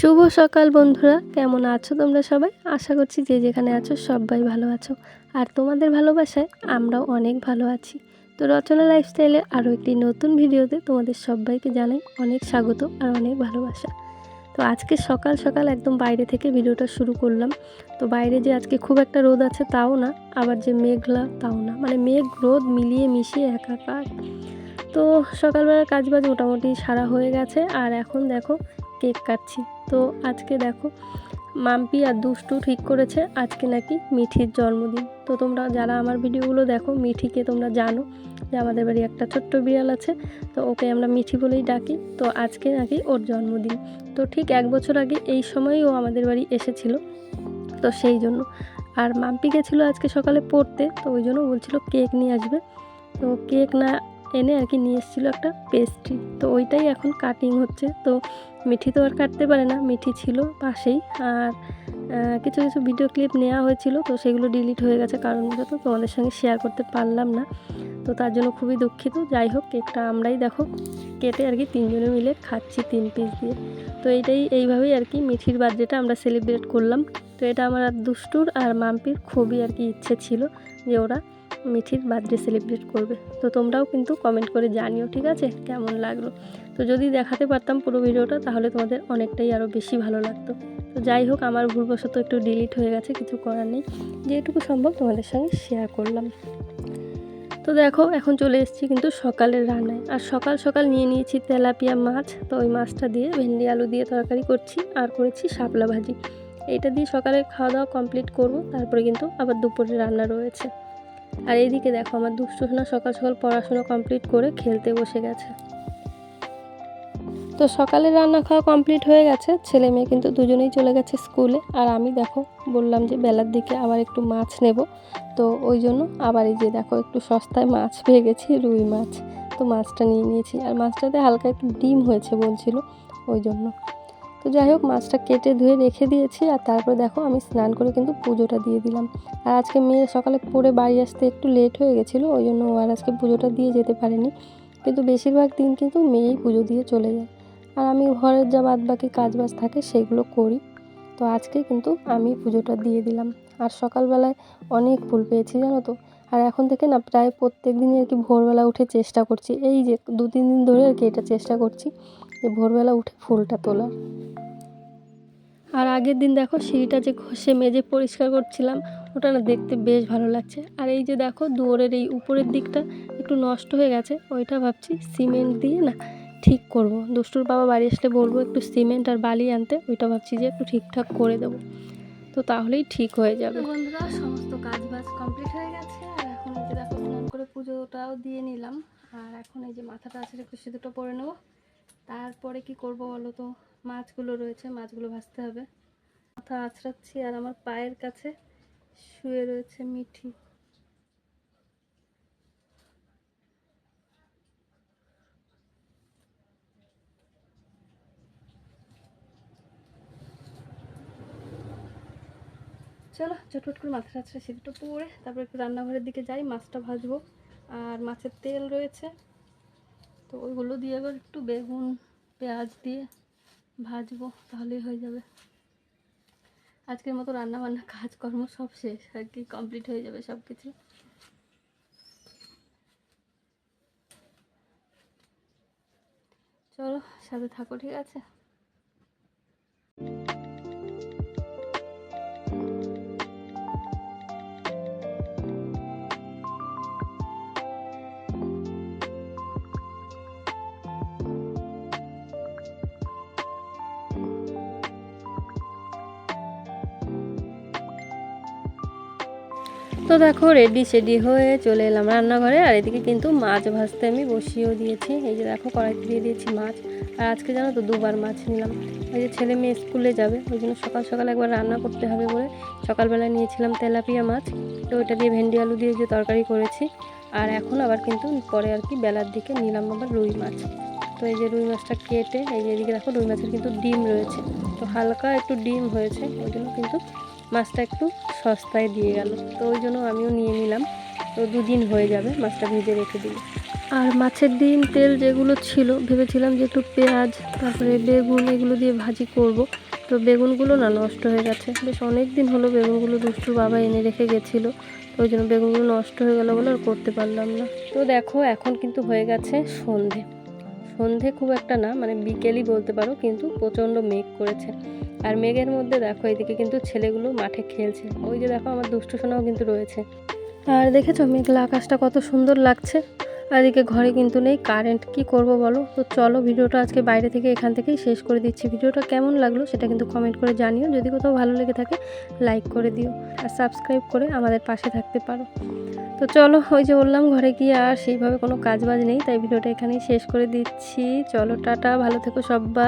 শুভ সকাল বন্ধুরা, কেমন আছো তোমরা সবাই? আশা করছি যে যেখানে আছো সবাই ভালো আছো। আর তোমাদের ভালোবাসায় আমরাও অনেক ভালো আছি। তো রচনা লাইফস্টাইলে আরও একটি নতুন ভিডিওতে তোমাদের সবাইকে জানাই অনেক স্বাগত আর অনেক ভালোবাসা। তো আজকে সকাল সকাল একদম বাইরে থেকে ভিডিওটা শুরু করলাম। তো বাইরে যে আজকে খুব একটা রোদ আছে তাও না, আবার যে মেঘলা তাও না। মানে মেঘ, রোদ মিলিয়ে মিশিয়ে একাকার। তো সকালবেলার কাজ বাজ মোটামুটি সারা হয়ে গেছে। আর এখন দেখো কেক কাটছি। তো আজকে দেখো, মাম্পি আর দুষ্টু ঠিক করেছে, আজকে নাকি মিঠির জন্মদিন। তো তোমরা যারা আমার ভিডিওগুলো দেখো, মিঠিকে তোমরা জানো যে আমাদের বাড়ি একটা ছোট্ট বিড়াল আছে, তো ওকে আমরা মিঠি বলেই ডাকি। তো আজকে নাকি ওর জন্মদিন। তো ঠিক এক বছর আগে এই সময়ই ও আমাদের বাড়ি এসেছিল, তো সেই জন্য। আর মাম্পি গেছিল আজকে সকালে পড়তে, তো ওই জন্য বলছিল কেক নিয়ে আসবে। তো কেক না এনে আর কি নিয়ে এসেছিল একটা পেস্ট্রি তো ওইটাই এখন কাটিং হচ্ছে। তো মিঠি তো আর কাটতে পারে না, মিঠি ছিল পাশেই। আর কিছু কিছু ভিডিও ক্লিপ নেওয়া হয়েছিল, তো সেগুলো ডিলিট হয়ে গেছে কারণ তো তোমাদের সঙ্গে শেয়ার করতে পারলাম না। তো তার জন্য খুবই দুঃখিত। যাই হোক কেকটা আমরাই দেখো। কেটে আর কি তিনজনে মিলে খাচ্ছি তিন পিস দিয়ে। তো এইটাই, এইভাবেই আর কি মিঠির বার্থডেটা আমরা সেলিব্রেট করলাম। তো এটা আমার আর দুষ্টুর আর মাম্পির খুবই আর কি ইচ্ছে ছিল যে ওরা মিঠির বার্থডে সেলিব্রেট করবে। তো তোমরাও কিন্তু কমেন্ট করে জানিও, ঠিক আছে? কেমন লাগল? তো যদি দেখাতে পারতাম পুরো ভিডিওটা, তাহলে তোমাদের অনেকটাই আরও বেশি ভালো লাগতো। তো যাই হোক, আমার ভুলবশত একটু ডিলিট হয়ে গেছে, কিছু করার নেই। যেটুকু সম্ভব তোমাদের সঙ্গে শেয়ার করলাম। তো দেখো, এখন চলে এসেছি কিন্তু সকালের রান্নায়। আর সকাল সকাল নিয়ে নিয়েছি তেলাপিয়া মাছ। তো ওই মাছটা দিয়ে ভেন্ডি আলু দিয়ে তরকারি করছি, আর করেছি শাপলা ভাজি। এইটা দিয়ে সকালে খাওয়া দাওয়া কমপ্লিট করব, তারপরে কিন্তু আবার দুপুরে রান্না রয়েছে। আর এইদিকে দেখো, আমার দুষ্টু সোনা সকাল সকাল পড়াশোনা কমপ্লিট করে খেলতে বসে গেছে। তো সকালে রান্না খাওয়া কমপ্লিট হয়ে গেছে, ছেলে মেয়ে কিন্তু দুজনেই চলে গেছে স্কুলে আর আমি দেখো, বললাম যে বেলার দিকে আবার একটু মাছ নেব। তো ওই জন্য আবার এই যে দেখো, একটু সস্তায় মাছ পেয়ে গেছি, রুই মাছ। তো মাছটা নিয়ে নিয়েছি। আর মাছটাতে হালকা একটু ডিম হয়েছে বলছিল, ওই জন্য। তো যাই হোক, মাছটা কেটে ধুয়ে রেখে দিয়েছি, আর তারপরে দেখো আমি স্নান করে কিন্তু পুজোটা দিয়ে দিলাম। আর আজকে মেয়ে সকালে পড়ে বাড়ি আসতে একটু লেট হয়ে গেছিল, ওই জন্য ও আর আজকে পুজোটা দিয়ে যেতে পারেনি। কিন্তু বেশিরভাগ দিন কিন্তু মেয়েই পুজো দিয়ে চলে যায়। আর আমি ঘরের যা বাদ বাকি কাজ বাজ থাকে সেগুলো করি। তো আজকে কিন্তু আমি পুজোটা দিয়ে দিলাম। আর সকালবেলায় অনেক ফুল পেয়েছি, জানো তো? আর এখন থেকে না প্রায় প্রত্যেক দিনই আর কি ভোরবেলা উঠে চেষ্টা করছি। এই যে দু তিন দিন ধরে আর কি এটা চেষ্টা করছি। যে ভোরবেলা উঠে ফুলটা তোলার আর আগের দিন দেখো সিঁড়িটা যে ঘষে মেজে পরিষ্কার করছিলাম, ওটা না দেখতে বেশ ভালো লাগছে। আর এই যে দেখো দুয়ারের এই উপরের দিকটা একটু নষ্ট হয়ে গেছে, ওইটা ভাবছি সিমেন্ট দিয়ে না ঠিক করব। দুষ্টুর বাবা বাড়ি আসলে বলব একটু সিমেন্ট আর বালি আনতে, ওইটা ভাবছি যে একটু ঠিকঠাক করে দেবো। তো তাহলেই ঠিক হয়ে যাবে। বন্ধুরা, সমস্ত কাজ বাজ কমপ্লিট হয়ে গেছে, আর এখন এই যে দেখো স্নান করে পুজোটাও দিয়ে নিলাম। আর এখন এই যে মাথাটা আছে, একটু সিঁদুরটা পরে নেব। তারপরে কি করব বলো তো? মাছগুলো রয়েছে, মাছগুলো ভাজতে হবে। মাথা আছড়াচ্ছি আর আমার পায়ের কাছে শুয়ে রয়েছে মিঠি। চলো, চটপট করে মাথা আছড়া সিঁড়িটা পরে তারপর একটু রান্নাঘরের দিকে যাই, মাছটা ভাজবো। আর মাছের তেল রয়েছে। তো ওইগুলো দিয়ে আবার একটু বেগুন, পেঁয়াজ দিয়ে ভাজবো, তাহলেই হয়ে যাবে। আজকের মতো রান্না বান্না কাজকর্ম সব শেষ, আর কি কমপ্লিট হয়ে যাবে সব কিছু চলো, সাথে থাকো, ঠিক আছে? তো দেখো রেডি সেডি হয়ে চলে এলাম রান্নাঘরে, আর এদিকে কিন্তু মাছ ভাজতে আমি বসিয়েও দিয়েছি। এই যে দেখো কড়াইতে দিয়ে দিয়েছি মাছ, আর আজকে জানো তো দুবার মাছ নিলাম। ওই যে ছেলে মেয়ে স্কুলে যাবে, ওই জন্য সকাল সকাল একবার রান্না করতে হবে বলে সকালবেলা নিয়েছিলাম তেলাপিয়া মাছ। তো ওইটা দিয়ে ভেন্ডি আলু দিয়ে যে তরকারি করেছি, আর এখন আবার কিন্তু পরে আর কি বেলার দিকে নিলাম আবার রুই মাছ। তো এই যে রুই মাছটা কেটে, এই যে এদিকে দেখো রুই মাছের কিন্তু ডিম রয়েছে। তো হালকা একটু ডিম হয়েছে, ওই জন্য কিন্তু মাছটা একটু সস্তায় দিয়ে গেল। তো ওই জন্য আমিও নিয়ে নিলাম। তো দুদিন হয়ে যাবে মাছটা ভিজে রেখে দিলে। আর মাছের ডিম তেল যেগুলো ছিল ভেবেছিলাম যে একটু পেঁয়াজ তারপরে বেগুন এগুলো দিয়ে ভাজি করব। তো বেগুনগুলো না নষ্ট হয়ে গেছে। বেশ অনেক দিন হলো বেগুনগুলো দুষ্টুর বাবা এনে রেখে গেছিল। তো ওই জন্য বেগুনগুলো নষ্ট হয়ে গেলো বলে আর করতে পারলাম না। তো দেখো এখন কিন্তু হয়ে গেছে সন্ধে। সন্ধে খুব একটা না মানে বিকেলই বলতে পারো কিন্তু প্রচণ্ড মেঘ করেছে। আর মেঘের মধ্যে দেখো, এদিকে কিন্তু ছেলেগুলো মাঠে খেলছে। ওই যে দেখো, আমার দুষ্টু সোনাও কিন্তু রয়েছে। আর দেখেছ, মেঘলা আকাশটা কত সুন্দর লাগছে। আর এদিকে ঘরে কিন্তু নেই কারেন্ট কি করব বলো? তো চলো, ভিডিওটা আজকে বাইরে থেকে এখান থেকেই শেষ করে দিচ্ছি। ভিডিওটা কেমন লাগল সেটা কিন্তু কমেন্ট করে জানিও। যদি কোথাও ভালো লেগে থাকে লাইক করে দিও। আর সাবস্ক্রাইব করে আমাদের পাশে থাকতে পারো। তো চলো, ওই যে বললাম, ঘরে গিয়ে আর সেইভাবে কোনো কাজ বাজ নেই, তাই ভিডিওটা এখানেই শেষ করে দিচ্ছি। চলো, টাটা, ভালো থেকো সব্বা